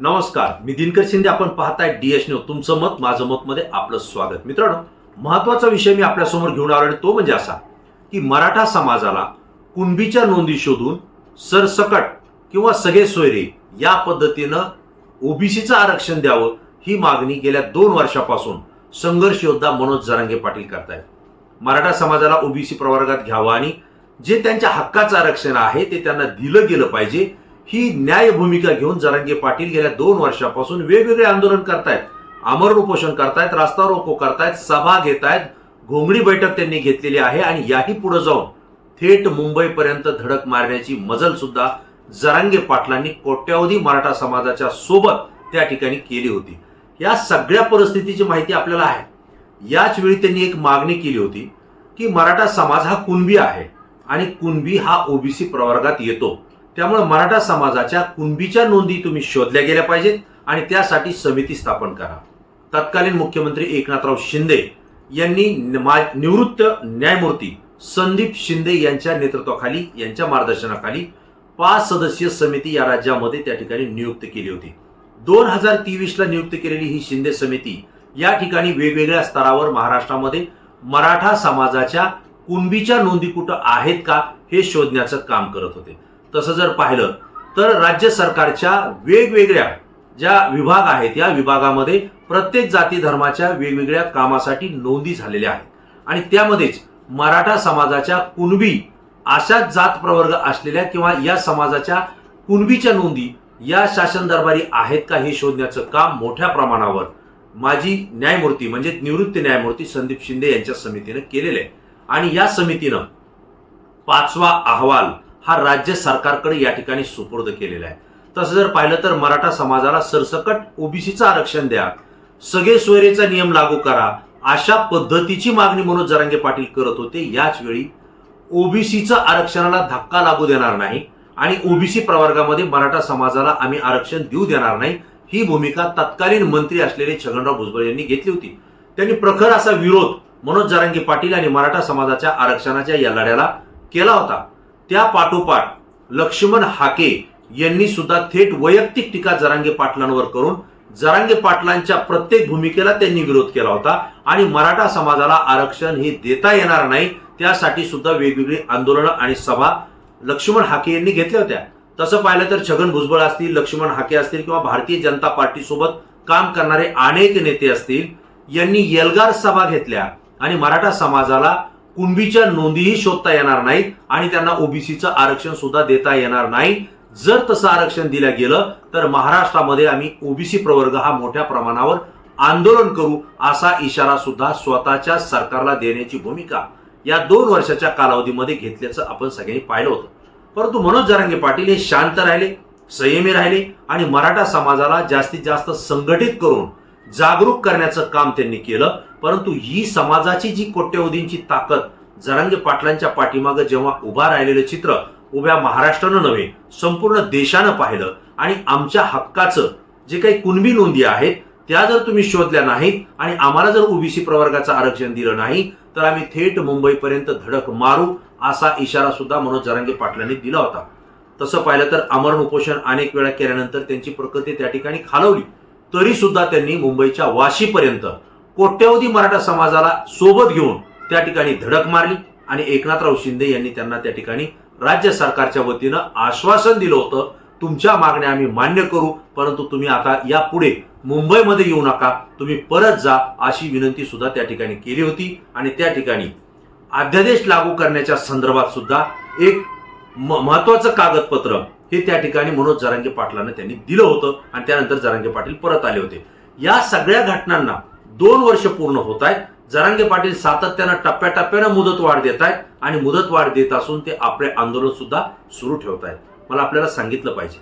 नमस्कार मी दिनकर शिंदे. आपण पाहताय डीएस न्यूज तुमचं मत माझं मत मध्ये आपलं स्वागत. मित्रांनो महत्त्वाचा विषय मी आपल्यासमोर घेऊन आलो आणि तो म्हणजे असा की मराठा समाजाला कुणबीच्या नोंदी शोधून सरसकट किंवा सगळे सोयरे या पद्धतीनं ओबीसीचं आरक्षण द्यावं ही मागणी गेल्या दोन वर्षापासून संघर्ष योद्धा मनोज जरांगे पाटील करतायत. मराठा समाजाला ओबीसी प्रवर्गात घ्यावं आणि जे त्यांच्या हक्काचं आरक्षण आहे ते त्यांना दिलं गेलं पाहिजे ही न्याय भूमिका घेऊन जरांगे पाटील गेल्या दोन वर्षापासून वेगवेगळे आंदोलन करतायत आमरण उपोषण करतायत रास्ता रोको करतायत सभा घेतायत घोंगडी बैठक त्यांनी घेतलेली आहे आणि याही पुढे जाऊन थेट मुंबईपर्यंत धडक मारण्याची मजल सुद्धा जरांगे पाटलांनी कोट्यावधी मराठा समाजाच्या सोबत त्या ठिकाणी केली होती. या सगळ्या परिस्थितीची माहिती आपल्याला आहे. याच वेळी त्यांनी एक मागणी केली होती की मराठा समाज हा कुणबी आहे आणि कुणबी हा ओबीसी प्रवर्गात येतो. त्यामुळे मराठा समाजाच्या कुणबीच्या नोंदी तुम्ही शोधल्या गेल्या पाहिजेत आणि त्यासाठी समिती स्थापन करा. तत्कालीन मुख्यमंत्री एकनाथराव शिंदे यांनी निवृत्त न्यायमूर्ती संदीप शिंदे यांच्या नेतृत्वाखाली यांच्या मार्गदर्शनाखाली पाच सदस्यीय समिती या राज्यामध्ये त्या ठिकाणी नियुक्त केली होती. दोन हजार तेवीसला नियुक्त केलेली ही शिंदे समिती या ठिकाणी वेगवेगळ्या स्तरावर महाराष्ट्रामध्ये मराठा समाजाच्या कुणबीच्या नोंदी कुठं आहेत का हे शोधण्याचं काम करत होते. तसं जर पाहिलं तर राज्य सरकारच्या वेगवेगळ्या ज्या विभाग आहेत या विभागामध्ये प्रत्येक जाती धर्माच्या वेगवेगळ्या कामासाठी नोंदी झालेल्या आहेत. आणि त्यामध्येच मराठा समाजाच्या कुणबी अशाच जात प्रवर्ग असलेल्या किंवा या समाजाच्या कुणबीच्या नोंदी या शासन दरबारी आहेत का हे शोधण्याचं काम मोठ्या प्रमाणावर माजी न्यायमूर्ती म्हणजे निवृत्त न्यायमूर्ती संदीप शिंदे यांच्या समितीनं केलेलं आहे. आणि या समितीनं पाचवा अहवाल हा राज्य सरकारकडे या ठिकाणी सुपूर्द केलेला आहे. तसं जर पाहिलं तर मराठा समाजाला सरसकट ओबीसीचं आरक्षण द्या सगळे सोयरेचा नियम लागू करा अशा पद्धतीची मागणी मनोज जरांगे पाटील करत होते याच वेळी ओबीसीचं आरक्षणाला धक्का लागू देणार नाही आणि ओबीसी प्रवर्गामध्ये मराठा समाजाला आम्ही आरक्षण देऊ देणार नाही ही भूमिका तत्कालीन मंत्री असलेले छगनराव भुजबळ यांनी घेतली होती. त्यांनी प्रखर असा विरोध मनोज जरांगे पाटील आणि मराठा समाजाच्या आरक्षणाच्या या लढ्याला केला होता. त्या पाठोपाठ लक्ष्मण हाके यांनी सुद्धा थेट वैयक्तिक टीका जरांगे पाटलांवर करून जरांगे पाटलांच्या प्रत्येक भूमिकेला त्यांनी विरोध केला होता आणि मराठा समाजाला आरक्षण हे देता येणार नाही त्यासाठी सुद्धा वेगवेगळी आंदोलनं आणि सभा लक्ष्मण हाके यांनी घेतल्या होत्या. तसं पाहिलं तर छगन भुजबळ असतील लक्ष्मण हाके असतील किंवा भारतीय जनता पार्टीसोबत काम करणारे अनेक नेते असतील यांनी येलगार सभा घेतल्या आणि मराठा समाजाला कुणबीच्या नोंदीही शोधता येणार नाहीत आणि त्यांना ओबीसीचं आरक्षण सुद्धा देता येणार नाही. जर तसं आरक्षण दिलं गेलं तर महाराष्ट्रामध्ये आम्ही ओबीसी प्रवर्ग हा मोठ्या प्रमाणावर आंदोलन करू असा इशारा सुद्धा स्वतःच्या सरकारला देण्याची भूमिका या दोन वर्षाच्या कालावधीमध्ये घेतल्याचं आपण सगळ्यांनी पाहिलं होतं. परंतु मनोज जरांगे पाटील हे शांत राहिले संयमी राहिले आणि मराठा समाजाला जास्तीत जास्त संघटित करून जागरूक करण्याचं काम त्यांनी केलं. परंतु ही समाजाची जी कोट्यवधींची ताकद जरांगे पाटलांच्या पाठीमागं जेव्हा उभा राहिलेलं चित्र उभ्या महाराष्ट्रानं नव्हे संपूर्ण देशानं पाहिलं आणि आमच्या हक्काचं जे काही कुणबी नोंदी आहेत त्या जर तुम्ही शोधल्या नाहीत आणि आम्हाला जर ओबीसी प्रवर्गाचं आरक्षण दिलं नाही तर आम्ही थेट मुंबईपर्यंत धडक मारू असा इशारा सुद्धा मनोज जरांगे पाटलांनी दिला होता. तसं पाहिलं तर अमरण उपोषण अनेक वेळा केल्यानंतर त्यांची प्रकृती त्या ठिकाणी खालवली. तरी सुद्धा त्यांनी मुंबईच्या वाशीपर्यंत कोट्यवधी मराठा समाजाला सोबत घेऊन त्या ठिकाणी धडक मारली आणि एकनाथराव शिंदे यांनी त्यांना त्या ठिकाणी राज्य सरकारच्या वतीनं आश्वासन दिलं होतं तुमच्या मागण्या आम्ही मान्य करू परंतु तुम्ही आता यापुढे मुंबईमध्ये येऊ नका. तुम्ही परत जा अशी विनंती सुद्धा त्या ठिकाणी केली होती आणि त्या ठिकाणी अध्यादेश लागू करण्याच्या संदर्भात सुद्धा एक म- महत्वाचं कागदपत्र हे त्या ठिकाणी मनोज जरांगे पाटलांना त्यांनी दिलं होतं आणि त्यानंतर जरांगे पाटील परत आले होते. या सगळ्या घटनांना दोन वर्ष पूर्ण होत आहेत. जरांगे पाटील सातत्यानं टप्प्याटप्प्यानं मुदतवाढ देत आहेत आणि मुदतवाढ देत असून ते आपले आंदोलन सुद्धा सुरू ठेवत आहेत. मला आपल्याला सांगितलं पाहिजे.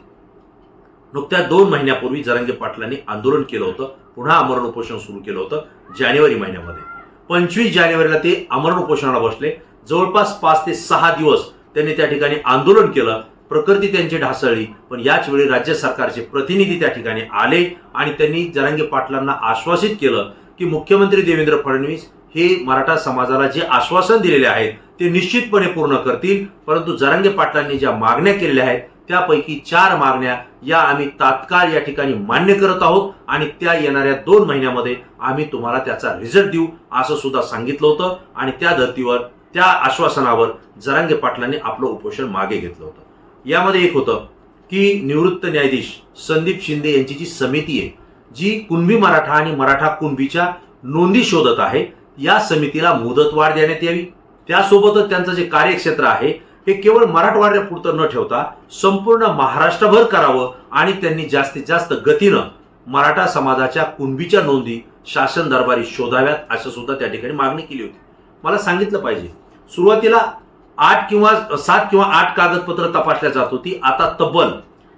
नुकत्या दोन महिन्यापूर्वी जरांगे पाटलांनी आंदोलन केलं होतं. पुन्हा आमरण उपोषण सुरू केलं होतं जानेवारी महिन्यामध्ये. पंचवीस जानेवारीला ते आमरण उपोषणाला बसले. जवळपास पाच ते सहा दिवस त्यांनी त्या ठिकाणी आंदोलन केलं. प्रकृती त्यांची ढासळली पण याच वेळी राज्य सरकारचे प्रतिनिधी त्या ठिकाणी आले आणि त्यांनी जरांगे पाटलांना आश्वासित केलं की मुख्यमंत्री देवेंद्र फडणवीस हे मराठा समाजाला जे आश्वासन दिलेले आहे ते निश्चितपणे पूर्ण करतील. परंतु जरांगे पाटलांनी ज्या मागण्या केलेल्या आहेत त्यापैकी चार मागण्या या आम्ही तात्काळ या ठिकाणी मान्य करत आहोत आणि त्या येणाऱ्या दोन महिन्यामध्ये आम्ही तुम्हाला त्याचा रिझल्ट देऊ असं सुद्धा सांगितलं होतं आणि त्या धर्तीवर त्या आश्वासनावर जरांगे पाटलांनी आपलं उपोषण मागे घेतलं होतं. यामध्ये एक होतं की निवृत्त न्यायाधीश संदीप शिंदे यांची जी समिती आहे जी कुणबी मराठा आणि मराठा कुणबीच्या नोंदी शोधत आहे या समितीला मुदतवाढ देण्यात यावी. त्यासोबतच त्यांचं जे कार्यक्षेत्र आहे हे केवळ मराठवाड्यापुरतं न ठेवता संपूर्ण महाराष्ट्रभर करावं आणि त्यांनी जास्तीत जास्त गतीनं मराठा समाजाच्या कुणबीच्या नोंदी शासन दरबारी शोधाव्यात असं सुद्धा त्या ठिकाणी मागणी केली होती. मला सांगितलं पाहिजे. सुरुवातीला आठ किंवा सात किंवा आठ कागदपत्र तपासल्या जात होती. आता तब्बल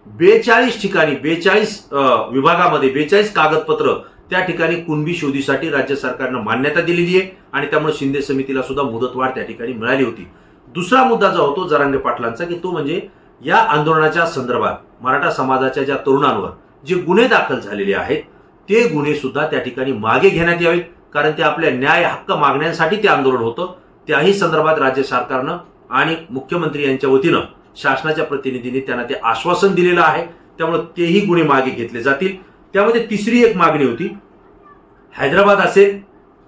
बेचाळीस ठिकाणी बेचाळीस विभागामध्ये बेचाळीस कागदपत्र त्या ठिकाणी कुणबी शोधीसाठी राज्य सरकारनं मान्यता दिलेली आहे आणि त्यामुळे शिंदे समितीला सुद्धा मुदतवाढ त्या ठिकाणी मिळाली होती. दुसरा मुद्दा जो होतो जरांगे पाटलांचा की तो म्हणजे या आंदोलनाच्या संदर्भात मराठा समाजाच्या ज्या तरुणांवर जे गुन्हे दाखल झालेले आहेत ते गुन्हे सुद्धा त्या ठिकाणी मागे घेण्यात यावेत. कारण ते आपल्या न्याय हक्क मागण्यासाठी ते आंदोलन होतं. त्याही संदर्भात राज्य सरकारनं आणि मुख्यमंत्री यांच्या वतीनं शासनाच्या प्रतिनिधींनी त्यांना ते आश्वासन दिलेलं आहे. त्यामुळे तेही गुन्हे मागे घेतले जातील. त्यामध्ये तिसरी एक मागणी होती. हैदराबाद असेल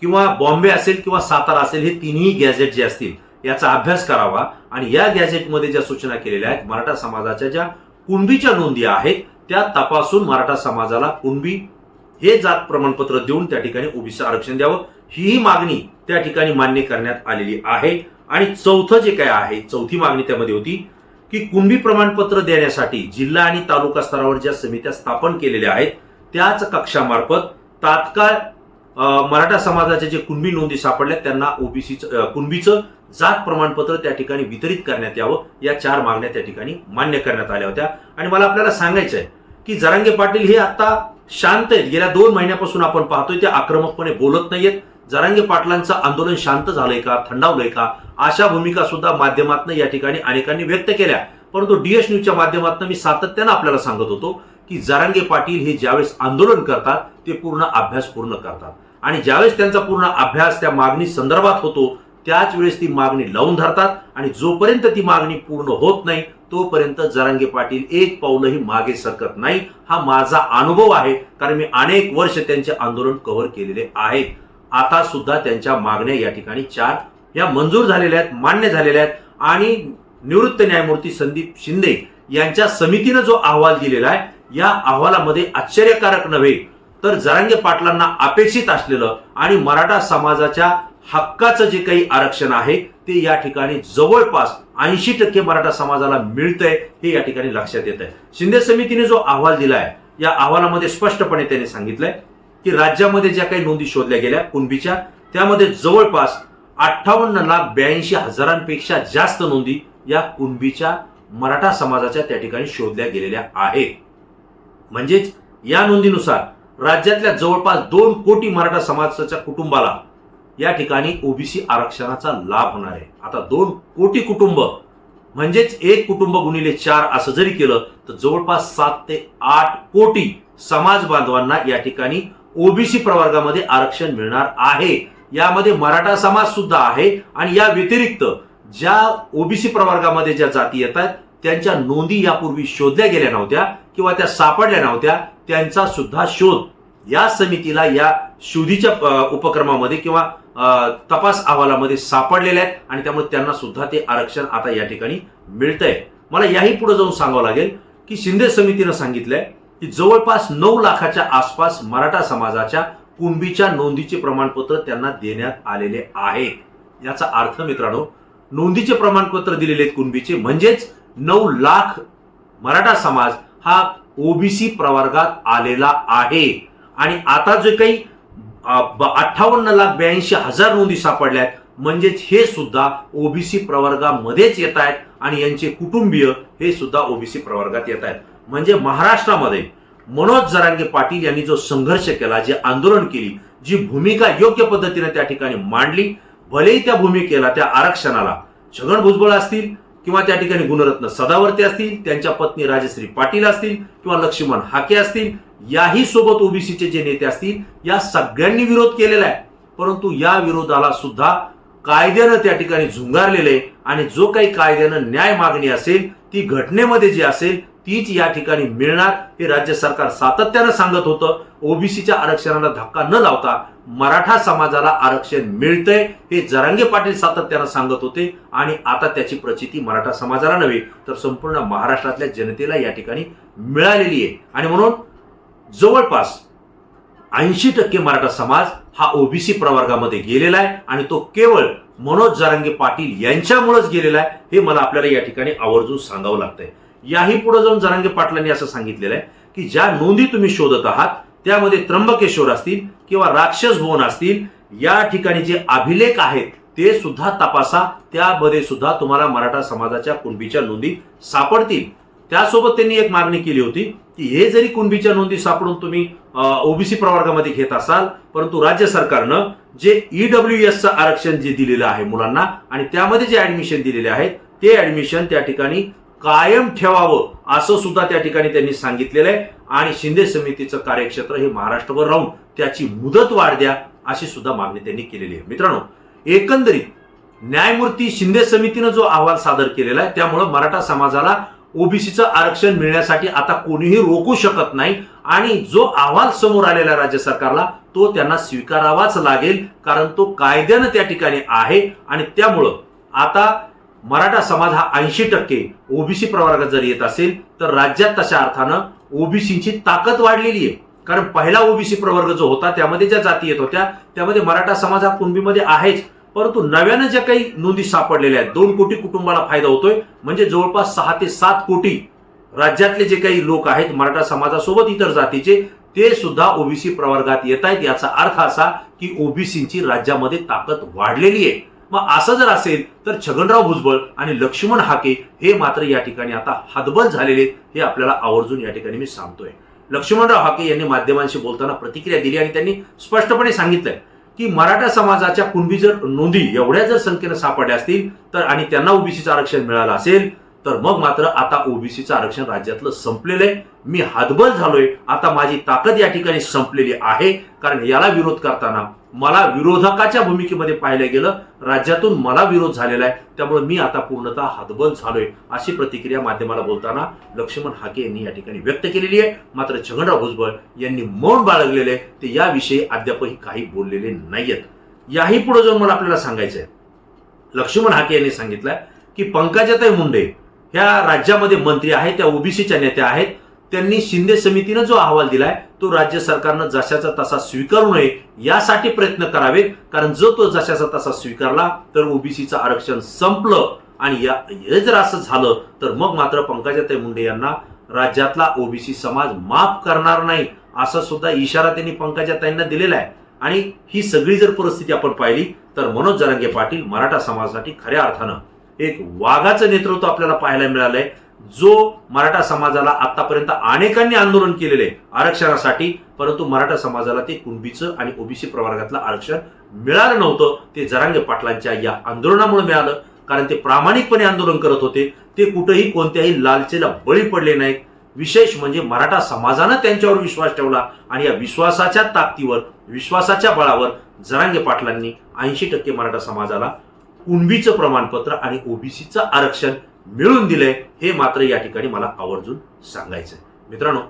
किंवा बॉम्बे असेल किंवा सातारा असेल हे तिन्ही गॅझेट जे असतील याचा अभ्यास करावा. आणि या गॅझेटमध्ये ज्या सूचना केलेल्या आहेत मराठा समाजाच्या ज्या कुणबीच्या नोंदी आहेत त्या तपासून मराठा समाजाला कुणबी हे जात प्रमाणपत्र देऊन त्या ठिकाणी ओबीसी आरक्षण द्यावं. हीही मागणी त्या ठिकाणी मान्य करण्यात आलेली आहे. आणि चौथं जे काय आहे चौथी मागणी त्यामध्ये होती की कुणबी प्रमाणपत्र देण्यासाठी जिल्हा आणि तालुका स्तरावर ज्या समित्या स्थापन केलेल्या आहेत त्याच कक्षामार्फत तात्काळ मराठा समाजाचे जे कुणबी नोंदी सापडल्या त्यांना ओबीसीचं कुणबीचं जात प्रमाणपत्र त्या ठिकाणी वितरित करण्यात यावं या चार मागण्या त्या ठिकाणी मान्य करण्यात आल्या होत्या. आणि मला आपल्याला सांगायचं आहे की जरांगे पाटील हे आता शांत आहेत. गेल्या दोन महिन्यापासून आपण पाहतोय ते आक्रमकपणे बोलत नाहीयेत. जरांगे पाटलांचं आंदोलन शांत झालंय का थंडावलंय का? अशा भूमिका सुद्धा माध्यमातून या ठिकाणी अनेकांनी व्यक्त केल्या. परंतु डीएस न्यूजच्या माध्यमातून मी सातत्यानं आपल्याला सांगत होतो की जरांगे पाटील हे ज्यावेळेस आंदोलन करतात ते पूर्ण अभ्यास पूर्ण करतात. आणि ज्यावेळेस त्यांचा पूर्ण अभ्यास त्या मागणी संदर्भात होतो त्याच वेळेस ती मागणी लावून धरतात आणि जोपर्यंत ती मागणी पूर्ण होत नाही तोपर्यंत जरांगे पाटील एक पाऊलही मागे सरकत नाही. हा माझा अनुभव आहे कारण मी अनेक वर्ष त्यांचे आंदोलन कव्हर केलेले आहेत. आता सुद्धा त्यांच्या मागण्या या ठिकाणी चार या मंजूर झालेल्या आहेत मान्य झालेल्या आहेत. आणि निवृत्त न्यायमूर्ती संदीप शिंदे यांच्या समितीनं जो अहवाल दिलेला आहे या अहवालामध्ये आश्चर्यकारक नव्हे तर जरांगे पाटलांना अपेक्षित असलेलं आणि मराठा समाजाच्या हक्काचं जे काही आरक्षण आहे ते या ठिकाणी जवळपास ऐंशी टक्के मराठा समाजाला मिळतंय हे या ठिकाणी लक्षात येत आहे शिंदे समितीने जो अहवाल दिलाय या अहवालामध्ये स्पष्टपणे त्यांनी सांगितलंय की राज्यामध्ये ज्या काही नोंदी शोधल्या गेल्या कुणबीच्या त्यामध्ये जवळपास अठ्ठावन्न लाख ब्याऐंशी हजारांपेक्षा जास्त नोंदी या कुणबीच्या मराठा समाजाच्या त्या ठिकाणी शोधल्या गेलेल्या आहेत. म्हणजेच या नोंदीनुसार राज्यातल्या जवळपास दोन कोटी मराठा समाजाच्या कुटुंबाला या ठिकाणी ओबीसी आरक्षणाचा लाभ होणार आहे. आता दोन कोटी कुटुंब म्हणजेच एक कुटुंब गुणिले चार असं जरी केलं तर जवळपास सात ते आठ कोटी समाज बांधवांना या ठिकाणी ओबीसी प्रवर्गामध्ये आरक्षण मिळणार आहे. यामध्ये मराठा समाज सुद्धा आहे आणि या व्यतिरिक्त ज्या ओबीसी प्रवर्गामध्ये ज्या जाती येतात त्यांच्या नोंदी यापूर्वी शोधल्या गेल्या नव्हत्या किंवा त्या सापडल्या नव्हत्या त्यांचा सुद्धा शोध या समितीला या शोधीच्या उपक्रमामध्ये किंवा तपास अहवालामध्ये सापडलेल्या आहेत आणि त्यामुळे त्यांना सुद्धा ते आरक्षण आता या ठिकाणी मिळतंय. मला याही पुढे जाऊन सांगावं लागेल की शिंदे समितीनं सांगितलंय की जवळपास नऊ लाखाच्या आसपास मराठा समाजाच्या कुणबीच्या नोंदीचे प्रमाणपत्र त्यांना देण्यात आलेले आहे. याचा अर्थ मित्रांनो नोंदीचे प्रमाणपत्र दिलेले आहेत कुणबीचे म्हणजेच नऊ लाख मराठा समाज हा ओबीसी प्रवर्गात आलेला आहे. आणि आता जे काही अठ्ठावन्न लाख ब्याऐंशी हजार नोंदी सापडल्या आहेत म्हणजेच हे सुद्धा ओबीसी प्रवर्गामध्येच येत आहेत आणि यांचे कुटुंबीय हे सुद्धा ओबीसी प्रवर्गात येत आहेत. म्हणजे महाराष्ट्रामध्ये मनोज जरांगे पाटील यांनी जो संघर्ष केला जे आंदोलन केली जी भूमिका योग्य पद्धतीने त्या ठिकाणी मांडली भलेही त्या भूमिकेला त्या आरक्षणाला छगन भुजबळ असतील किंवा त्या ठिकाणी गुणरत्न सदावर्ते असतील त्यांच्या पत्नी राजश्री पाटील असतील किंवा लक्ष्मण हाके असतील याही सोबत ओबीसीचे जे नेते असतील या सगळ्यांनी विरोध केलेला आहे. परंतु या विरोधाला सुद्धा कायद्यानं त्या ठिकाणी झुंगारलेले आणि जो काही कायद्यानं न्याय मागणी असेल ती घटनेमध्ये जी असेल तीच या ठिकाणी मिळणार हे राज्य सरकार सातत्यानं सांगत होतं. ओबीसीच्या आरक्षणाला धक्का न लावता मराठा समाजाला आरक्षण मिळतंय हे जरांगे पाटील सातत्यानं सांगत होते. आणि आता त्याची प्रचिती मराठा समाजाला नव्हे तर संपूर्ण महाराष्ट्रातल्या जनतेला या ठिकाणी मिळालेली आहे. आणि म्हणून जवळपास ऐंशी टक्के मराठा समाज हा ओबीसी प्रवर्गामध्ये गेलेला आहे आणि तो केवळ मनोज जरांगे पाटील यांच्यामुळेच गेलेला आहे हे मला आपल्याला या ठिकाणी आवर्जून सांगावं लागतंय. याही पुढे जाऊन जरांगे पाटलांनी असं सांगितलेलं आहे की ज्या नोंदी तुम्ही शोधत आहात त्यामध्ये त्र्यंबकेश्वर असतील किंवा राक्षस भुवन असतील या ठिकाणी जे अभिलेख आहेत ते सुद्धा तपासा. त्यामध्ये सुद्धा तुम्हाला मराठा समाजाच्या कुणबीच्या नोंदी सापडतील. त्यासोबत त्यांनी एक मागणी केली होती की हे जरी कुणबीच्या नोंदी सापडून तुम्ही ओबीसी प्रवर्गामध्ये घेत असाल परंतु राज्य सरकारनं जे ईडब्ल्यू एसचं आरक्षण जे दिलेलं आहे मुलांना आणि त्यामध्ये जे ऍडमिशन दिलेले आहेत ते ऍडमिशन त्या ठिकाणी कायम ठेवावं असं सुद्धा त्या ठिकाणी त्यांनी सांगितलेलं आहे. आणि शिंदे समितीचं कार्यक्षेत्र हे महाराष्ट्रभर राहून त्याची मुदत वाढ द्या अशी सुद्धा मागणी त्यांनी केलेली आहे. मित्रांनो एकंदरीत न्यायमूर्ती शिंदे समितीनं जो अहवाल सादर केलेला आहे त्यामुळं मराठा समाजाला ओबीसीचं आरक्षण मिळण्यासाठी आता कोणीही रोखू शकत नाही. आणि जो अहवाल समोर आलेला राज्य सरकारला तो त्यांना स्वीकारावाच लागेल कारण तो कायद्यानं त्या ठिकाणी आहे. आणि त्यामुळं आता मराठा समाज हा ऐंशी टक्के ओबीसी प्रवर्गात जर येत असेल तर राज्यात तशा अर्थानं ओबीसीची ताकद वाढलेली आहे. कारण पहिला ओबीसी प्रवर्ग जो होता त्यामध्ये ज्या जाती येत होत्या त्यामध्ये मराठा समाज हा कुणबीमध्ये आहेच. परंतु नव्यानं ज्या काही नोंदी सापडलेल्या आहेत दोन कोटी कुटुंबाला फायदा होतोय म्हणजे जवळपास सहा ते सात कोटी राज्यातले जे काही लोक आहेत मराठा समाजासोबत इतर जातीचे ते सुद्धा ओबीसी प्रवर्गात येत आहेत. याचा अर्थ असा की ओबीसीची राज्यामध्ये ताकद वाढलेली आहे. मग असं जर असेल तर छगनराव भुजबळ आणि लक्ष्मण हाके हे मात्र या ठिकाणी आता हतबल झालेले आहेत, हे आपल्याला आवर्जून या ठिकाणी मी सांगतोय. लक्ष्मणराव हाके यांनी माध्यमांशी बोलताना प्रतिक्रिया दिली आणि त्यांनी स्पष्टपणे सांगितलंय की मराठा समाजाच्या कुणबी जर नोंदी एवढ्या जर संख्येनं सापडल्या असतील तर आणि त्यांना ओबीसीचं आरक्षण मिळालं असेल तर मग मात्र आता ओबीसीचं आरक्षण राज्यातलं संपलेलं आहे मी हातबल झालोय. आता माझी ताकद या ठिकाणी संपलेली आहे. कारण याला विरोध करताना मला विरोधकाच्या भूमिकेमध्ये पाहिलं गेलं राज्यातून मला विरोध झालेला आहे. त्यामुळे मी आता पूर्णतः हातबल झालोय अशी प्रतिक्रिया माध्यमाला बोलताना लक्ष्मण हाके यांनी या ठिकाणी व्यक्त केलेली आहे. मात्र छगनराव भुजबळ यांनी मौन बाळगलेले ते याविषयी अद्यापही काही बोललेले नाहीयेत. याही पुढे जाऊन मला आपल्याला सांगायचं आहे लक्ष्मण हाके यांनी सांगितलं की पंकजाताई मुंडे ह्या राज्यामध्ये मंत्री आहेत त्या ओबीसीच्या नेत्या आहेत. त्यांनी शिंदे समितीनं जो अहवाल दिलाय तो राज्य सरकारनं जशाचा तसा स्वीकारू नये यासाठी प्रयत्न करावेत. कारण जर तो जशाचा तसा स्वीकारला तर ओबीसीचं आरक्षण संपलं आणि या हे जर असं झालं तर मग मात्र पंकजाताई मुंडे यांना राज्यातला ओबीसी समाज माफ करणार नाही असा सुद्धा इशारा त्यांनी पंकजाताईंना दिलेला आहे. आणि ही सगळी जर परिस्थिती आपण पाहिली तर मनोज जरांगे पाटील मराठा समाजासाठी खऱ्या अर्थानं एक वाघाचं नेतृत्व आपल्याला पाहायला मिळालंय. जो मराठा समाजाला आतापर्यंत अनेकांनी आंदोलन केलेले आरक्षणासाठी परंतु मराठा समाजाला ते कुणबीचं आणि ओबीसी प्रवर्गातलं आरक्षण मिळालं नव्हतं ते जरांगे पाटलांच्या या आंदोलनामुळे मिळालं. कारण ते प्रामाणिकपणे आंदोलन करत होते. ते कुठेही कोणत्याही लालचेला बळी पडले नाहीत. विशेष म्हणजे मराठा समाजानं त्यांच्यावर विश्वास ठेवला आणि या विश्वासाच्या ताकदीवर विश्वासाच्या बळावर जरांगे पाटलांनी ऐंशी टक्के मराठा समाजाला कुणबीचं प्रमाणपत्र आणि ओबीसीचं आरक्षण मिळून दिलंय हे मात्र या ठिकाणी मला आवर्जून सांगायचंय. मित्रांनो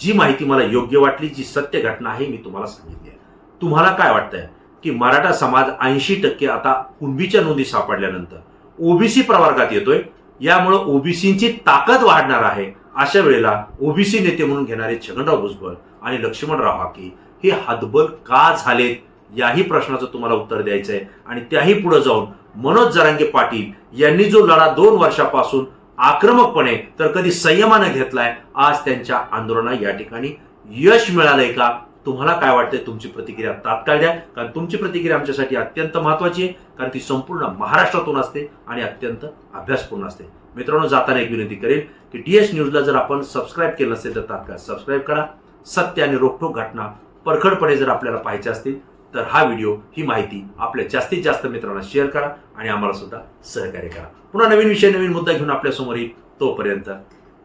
जी माहिती मला योग्य वाटली जी सत्य घटना आहे मी तुम्हाला सांगितली आहे. तुम्हाला काय वाटतंय? की मराठा समाज ऐंशी टक्के आता कुणबीच्या नोंदी सापडल्यानंतर ओबीसी प्रवर्गात येतोय. यामुळे ओबीसींची ताकद वाढणार आहे. अशा वेळेला ओबीसी नेते म्हणून घेणारे छगनराव भुजबळ आणि लक्ष्मणराव हाके हे हतबल का झालेत? याही प्रश्नाचं तुम्हाला उत्तर द्यायचं आहे आणि त्याही पुढे जाऊन मनोज जरांगे पाटील यांनी जो लढा दोन वर्षापासून आक्रमकपणे तर कधी संयमानं घेतलाय आज त्यांच्या आंदोलना या ठिकाणी यश मिळालंय का? तुम्हाला काय वाटतंय? तुमची प्रतिक्रिया तात्काळ द्या कारण तुमची प्रतिक्रिया आमच्यासाठी अत्यंत महत्वाची आहे कारण ती संपूर्ण महाराष्ट्रातून असते आणि अत्यंत अभ्यासपूर्ण असते. मित्रांनो जाताना एक विनंती करेल की टी एस न्यूजला जर आपण सबस्क्राईब केलं नसेल तर तात्काळ सबस्क्राईब करा. सत्य आणि रोखोक घटना परखडपणे जर आपल्याला पाहायच्या असतील तर हा व्हिडिओ ही माहिती आपल्या जास्तीत जास्त मित्रांना शेअर करा आणि आम्हाला सुद्धा सहकार्य करा. पुन्हा नवीन विषय नवीन मुद्दा घेऊन आपल्यासमोर येईल तोपर्यंत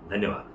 धन्यवाद.